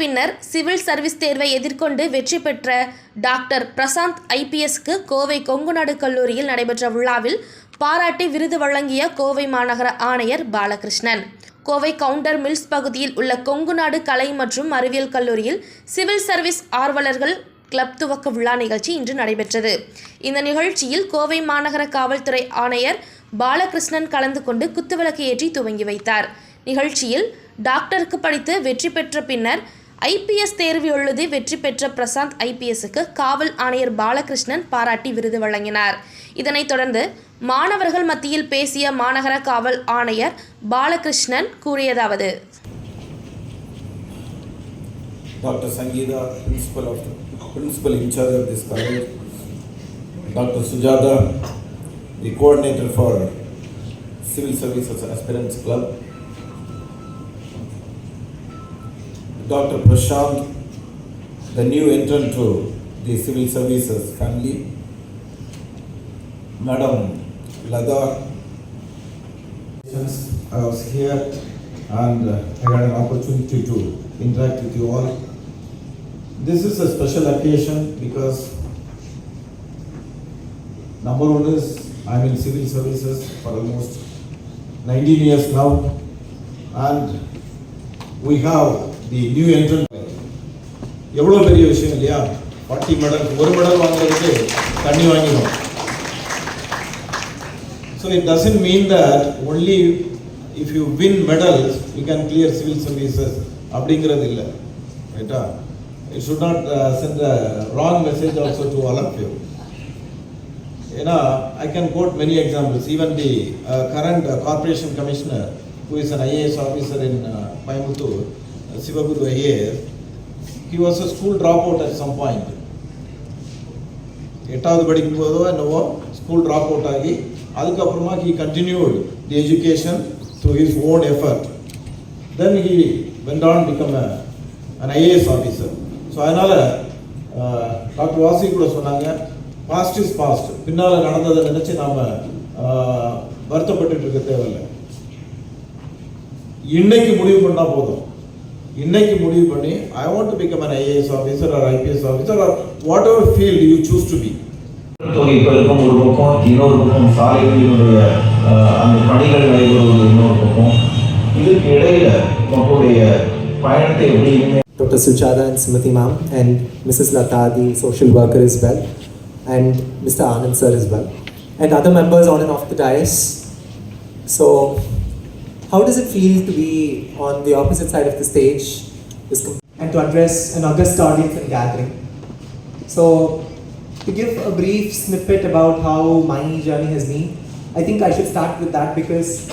பின்னர் civil service தேர்வை எதிர்கொண்டு வெற்றி பெற்ற டாக்டர் பிரசாந்த் ஐபிஎஸ்க்கு கோவை கொங்குநாடு கல்லூரியில் நடைபெற்ற விழாவில் பாராட்டி விருது வழங்கிய கோவை மாநகர ஆணையர் பாலகிருஷ்ணன். கோவை கவுண்டர் மில்ஸ் பகுதியில் உள்ள கொங்குநாடு கலை மற்றும் அறிவியல் கல்லூரியில் சிவில் சர்வீஸ் ஆர்வலர்கள் கிளப் துவக்க விழா நிகழ்ச்சி இன்று நடைபெற்றது. இந்த நிகழ்ச்சியில் கோவை மாநகர காவல்துறை ஆணையர் பாலகிருஷ்ணன் கலந்து கொண்டு குத்துவிளக்கு ஏற்றி துவங்கி வைத்தார். நிகழ்ச்சியில் டாக்டருக்கு படித்து வெற்றி பெற்ற பின்னர் ஐபிஎஸ் தேர்வு எழுதி வெற்றி பெற்ற பிரசாந்த் ஐபிஎஸ்க்கு காவல் ஆணையர் பாலகிருஷ்ணன் பாராட்டி விருது வழங்கினார். இதனைத் தொடர்ந்து மாணவர்கள் மத்தியில் பேசிய மாநகர காவல் ஆணையர் பாலகிருஷ்ணன் கூறியதாவது. Doctor Sangeetha principal of principal incharge of this college doctor Sujatha the coordinator for civil services aspirants club Dr. Prashant, the new entrant to the Civil Services family, Madam Lada. I was here and I had an opportunity to interact with you all. This is a special occasion because number one is I'm in civil services for almost 19 years now and we have the new entrant எவ்வளோ பெரிய விஷயம் இல்லையா forty medal ஒரு medal வாங்குறதுக்கு தண்ணி வாங்கிடும் so it doesn't mean that only if you win medals you can clear civil services அப்படிங்கிறது இல்லை ரைட்டா it should not send wrong message also to all of you ஏன்னா I can quote many examples even the current corporation commissioner who is an IAS officer in Coimbatore Sivaguru IAS, he was a school dropout at some point. எட்டாவது படிக்கும் போதோ என்னவோ school drop out ஆகி அதுக்கப்புறமா he continued the education through his own effort then he went on become an IAS officer so அதனால் doctor Vasi கூட சொன்னாங்க past is past பின்னால் நடந்ததை நினச்சி நாம் வருத்தப்பட்டு இருக்க தேவையில்லை. இன்னைக்கு முடிவு பண்ணால் போதும். இன்னைக்கு முடிவு பண்ணி I want to become an IAS officer or IPS officer or whatever field you choose to be தொகை பெருக்கம் ஒரு பக்கம் இன்னொரு பக்கம் சாலைகளினுடைய அஹ், அந்த பணிகள் நடைபெறுவது இன்னொரு பக்கம் இதுக்கு இடையில மக்களுடைய பயணத்தை எப்படி இனிமே Dr. Sujata and Smriti ma'am, and Mrs. Lata, the social worker as well, and Mr. Anand sir as well, and other members on and off the dais. So, how does it feel to be on the opposite side of the stage and to address an august audience and gathering? So, to give a brief snippet about how my journey has been, I think I should start with that because